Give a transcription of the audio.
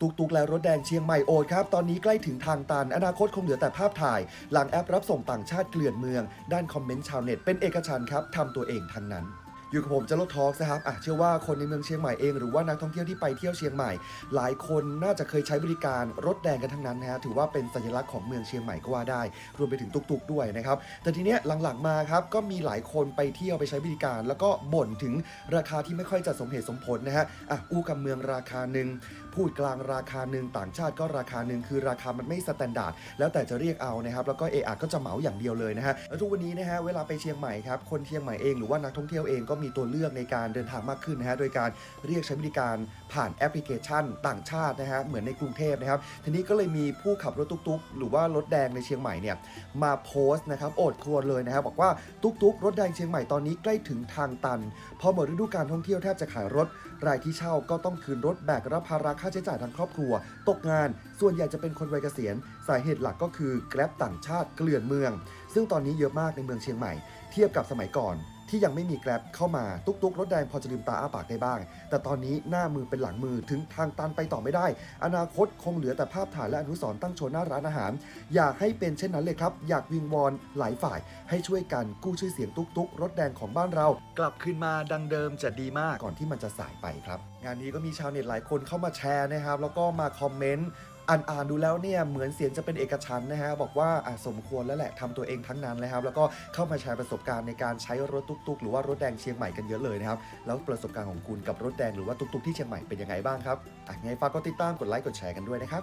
ตุกตุกและรถแดงเชียงใหม่โอดครับ ตอนนี้ใกล้ถึงทางตัน อนาคตคงเหลือแต่ภาพถ่าย หลังแอปรับส่งต่างชาติเกลื่อนเมือง ด้านคอมเมนต์ชาวเน็ตเป็นเอกฉันท์ครับทำตัวเองทั้งนั้น อยู่กับผมจะลดทอล์กนะครับอะเชื่อว่าคนในเมืองเชียงใหม่เองหรือว่านักท่องเที่ยวที่ไปเที่ยวเชียงใหม่ หลายคนน่าจะเคยใช้บริการรถแดงกันทั้งนั้นนะฮะถือว่าเป็นสัญลักษณ์ของเมืองเชียงใหม่ก็ว่าได้ รวมไปถึงตุกๆด้วยนะครับแต่ทีเนี้ยหลังๆมาครับก็มีหลายคนไปเที่ยวไปใช้บริการ แล้วก็บ่นถึงราคาที่ไม่ค่อยจะสมเหตุสมผลนะฮะอะอู้กับเมืองราคาหนึ่งพูดกลางราคาหนึ่งต่างชาติก็ราคาหนึ่งคือราคามันไม่สแตนดาร์ดแล้วแต่จะเรียกเอานะครับแล้วก็เออะก็จะเหมาอย่างเดียวเลยนะฮะแล้วทุกวันนี้นะฮะเวลาไปเชียงใหม่ครับคนเชียงใหม่เองหรือว่านักท่องเที่ยวเองก็มีตัวเลือกในการเดินทางมากขึ้นนะฮะโดยการเรียกใช้บริการผ่านแอปพลิเคชันต่างชาตินะฮะเหมือนในกรุงเทพนะครับทีนี้ก็เลยมีผู้ขับรถตุ๊กๆ หรือว่ารถแดงในเชียงใหม่เนี่ยมาโพสต์นะครับโอดครวญเลยนะครับบอกว่าตุ๊กๆ รถแดงเชียงใหม่ตอนนี้ใกล้ถึงทางตันพอหมดฤดูการท่องเที่ยวแทบจะขายรถ รายที่เช่าก็ต้องคืนรถแบกรับภาระค่าใช้จ่ายทางครอบครัว ตกงาน ส่วนใหญ่จะเป็นคนวัยเกษียณ สาเหตุหลักก็คือแกร็บต่างชาติเกลื่อนเมือง ซึ่งตอนนี้เยอะมากในเมืองเชียงใหม่ เทียบกับสมัยก่อน ที่ยังไม่มีแกร็บเข้ามาตุ๊กตุ๊กรถแดงพอจะลืมตาอ้าปากได้บ้าง แต่ตอนนี้หน้ามือเป็นหลังมือถึงทางตันไปต่อไม่ได้ อนาคตคงเหลือแต่ภาพถ่ายและอนุสรตั้งโชว์หน้าร้านอาหาร อยากให้เป็นเช่นนั้นเลยครับ อยากวิงวอนหลายฝ่าย ให้ช่วยกันกู้ชื่อเสียงตุ๊กตุ๊กรถแดงของบ้านเรา กลับคืนมาดังเดิมจะดีมากก่อนที่มันจะสายไปครับ งานนี้ก็มีชาวเน็ตหลายคนเข้ามาแชร์นะครับแล้วก็มาคอมเมนต์ อ่านอ่านดูแล้วเนี่ยเหมือนเสียงจะเป็นเอกฉันนะฮะบอกว่าอะสมควรแล้วแหละทำตัวเองทั้งนั้นเลยครับ แล้วก็เข้ามาแชร์ประสบการณ์ในการใช้รถตุ๊กๆ หรือว่ารถแดงเชียงใหม่กันเยอะเลยนะครับ แล้วประสบการณ์ของคุณกับรถแดงหรือว่าตุ๊กๆที่เชียงใหม่เป็นยังไงบ้างครับอะไงฝากกดติดตามกดไลค์กดแชร์กันด้วยนะครับ